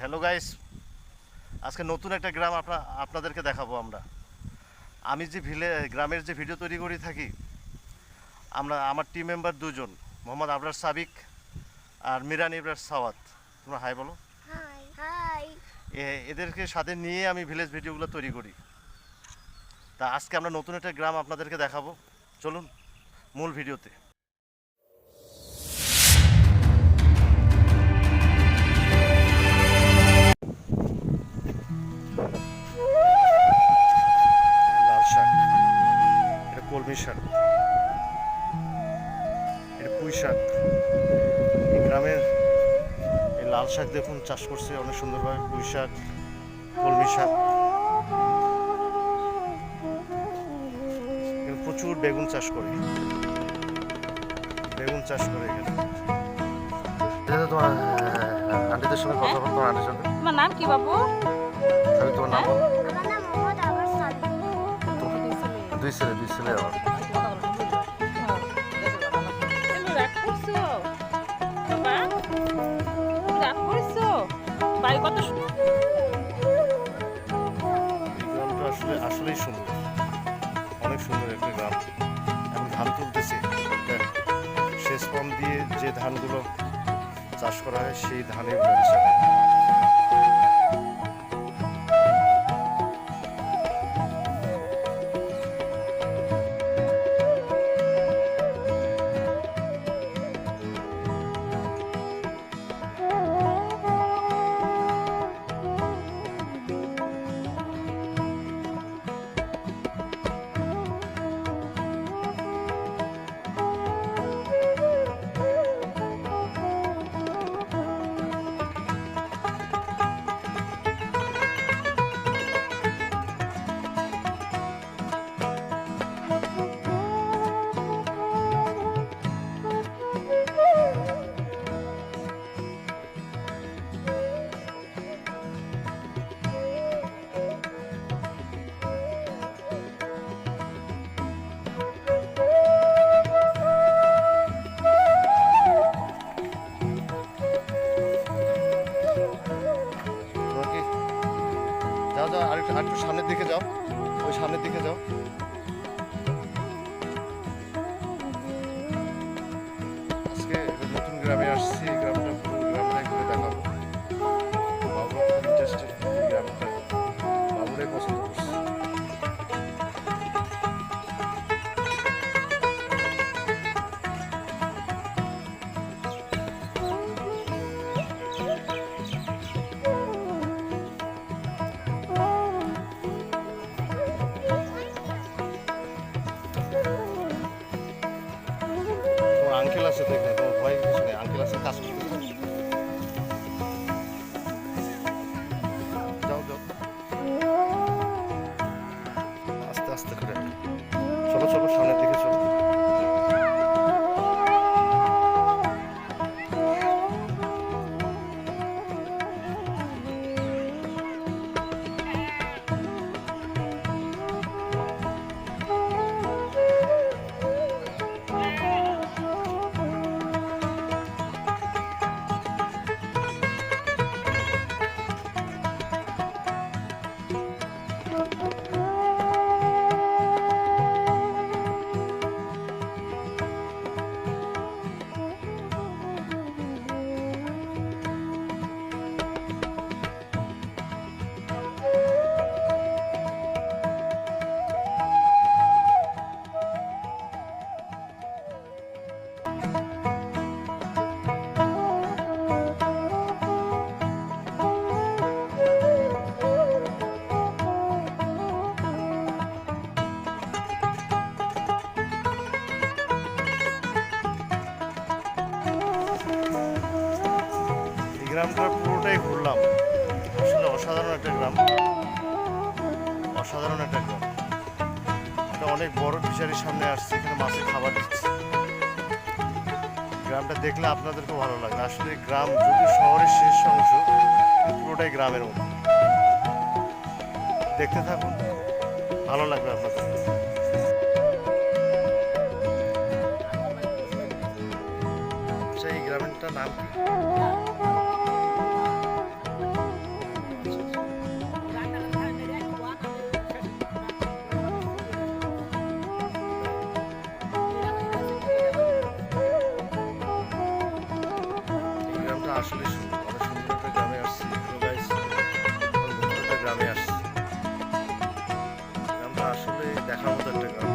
Hello guys আজকে নতুন একটা গ্রাম আপনা আপনাদেরকে দেখাবো আমরা। আমি যে ভিলে গ্রামের যে ভিডিও তৈরি করে থাকি আমরা আমার টিম মেম্বার দুজন মোহাম্মদ আবরার সাবিক আর মিরান ইবরার সাওয়াত। তোমরা হাই বলো। এদেরকে সাথে নিয়ে আমি ভিলেজ ভিডিওগুলো তৈরি করি। তা আজকে আমরা নতুন একটা গ্রাম আপনাদেরকে দেখাবো। চলুন মূল ভিডিওতে লাল শাক এটা কলমি শাক এটা পুঁই শাক গ্রামের এই লাল শাক দেখুন, চাষ করছে অনেক সুন্দরভাবে। পুঁই শাক কলমি শাক প্রচুর বেগুন চাষ করে। বেগুন চাষ করে এখানে। আন্টিদের সঙ্গে কথা বল তোমার আন্টির সঙ্গে তোমার নাম কি বাবু? তাহলে তোমার নাম দুই ছেলে। দুই ছেলে আমার বাড়ি কত গ্রামটা আসলে আসলেই সুন্দর। অনেক সুন্দর একটা গ্রাম। এখন ধান তুলতেছে। একটা সেচ পাম্প দিয়ে যে ধানগুলো চাষ করা হয় সেই ধানের ব্যবসা। আরেকটু আরেকটু সামনের দিকে যাও। ওই সামনের দিকে যাও। আঙ্কেল আছে তো এখানে তোমার ভয় কিছু নেই আঙ্কেল আছে কাজ করতে গ্রামটা পুরোটাই ঘুরলাম। আসলে অসাধারণ একটা গ্রাম। অসাধারণ একটা গ্রাম। একটা অনেক বড় ফিশারির সামনে আসছে, এখানে মাছের খাবার দিচ্ছে। গ্রামটা দেখলে আপনাদেরকেও ভালো লাগবে। আসলে গ্রাম যদি শহরের শেষ অংশ, পুরোটাই গ্রামের মতো। দেখতে থাকুন। ভালো লাগবে আপনাদের। আচ্ছা এই গ্রামেরটা নাম কি? আসলে দেখার মতো একটা গ্রাম শহরের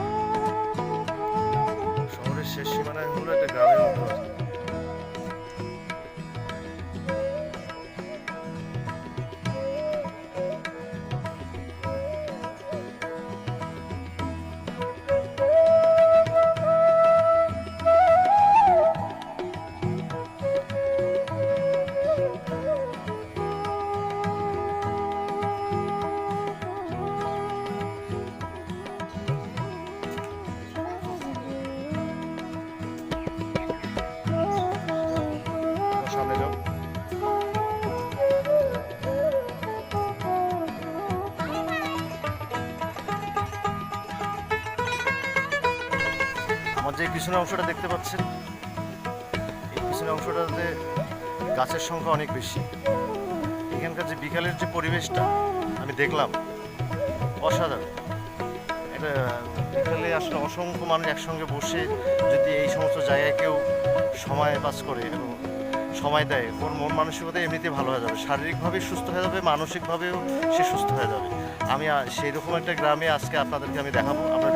যে পিছনের অংশটা দেখতে পাচ্ছেন, এই পিছনের অংশটাতে গাছের সংখ্যা অনেক বেশি। এখানকার যে বিকালের যে পরিবেশটা, আমি দেখলাম, অসাধারণ। এটা বিকালে আসলে অসংখ্য মানুষ একসঙ্গে বসে যদি এই সমস্ত জায়গায় কেউ সময় পাস করে এবং সময় দেয়, ওর মন মানসিকতা এমনিতেই ভালো হয়ে যাবে। শারীরিকভাবে সুস্থ হয়ে যাবে, মানসিকভাবেও সে সুস্থ হয়ে যাবে। আমি সেই রকম একটা গ্রামে আজকে আপনাদেরকে আমি দেখাবো। আপনার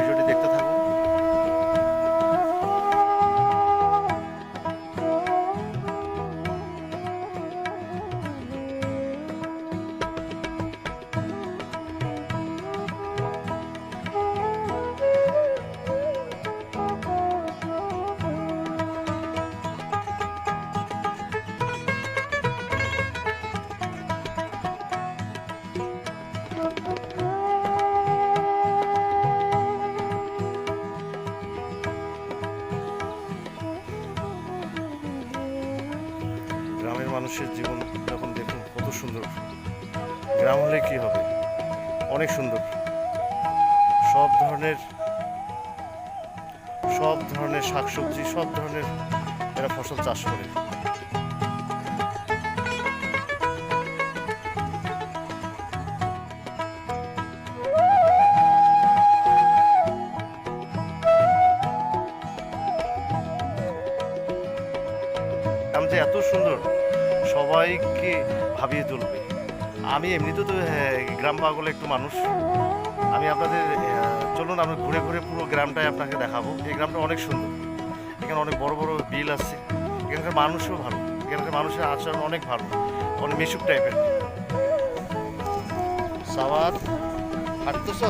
মানুষের জীবন যখন দেখুন কত সুন্দর। গ্রাম হলে কি হবে? অনেক সুন্দর। সব ধরনের সব ধরনের শাকসবজি, সব ধরনের এরা ফসল চাষ করে। গ্রাম যে এত সুন্দর। সবাইকে ভাবিয়ে তুলবে। আমি এমনিতে তো হ্যাঁ, গ্রাম পাগল একটু মানুষ। আমি আপনাদের চলুন আমি ঘুরে ঘুরে পুরো গ্রামটাই আপনাকে দেখাবো। এই গ্রামটা অনেক সুন্দর। এখানে অনেক বড় বড় বিল আছে। এখানকার মানুষও ভালো। এখানকার মানুষের আচরণ অনেক ভালো। অনেক মিশুক টাইপের সাওয়াত হাঁটতেছ?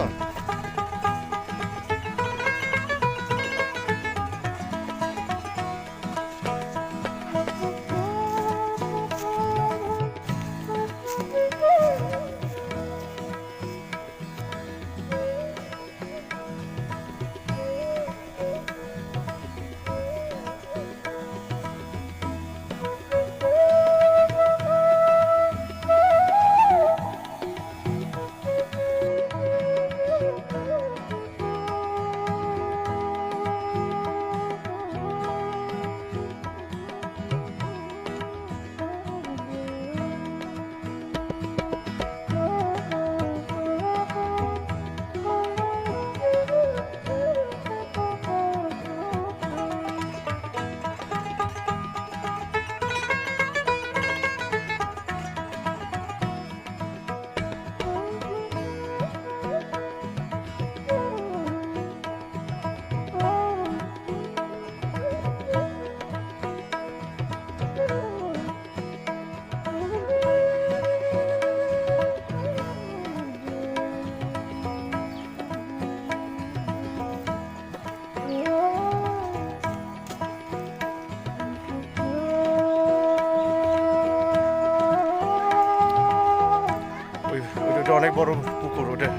ওইটা অনেক বড় পুকুর ওটা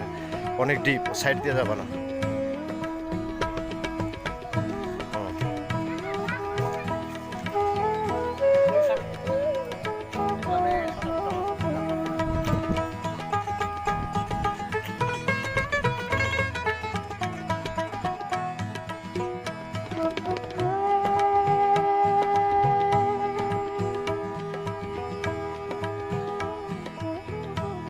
অনেক ডিপ সাইড দিয়ে যাবে না।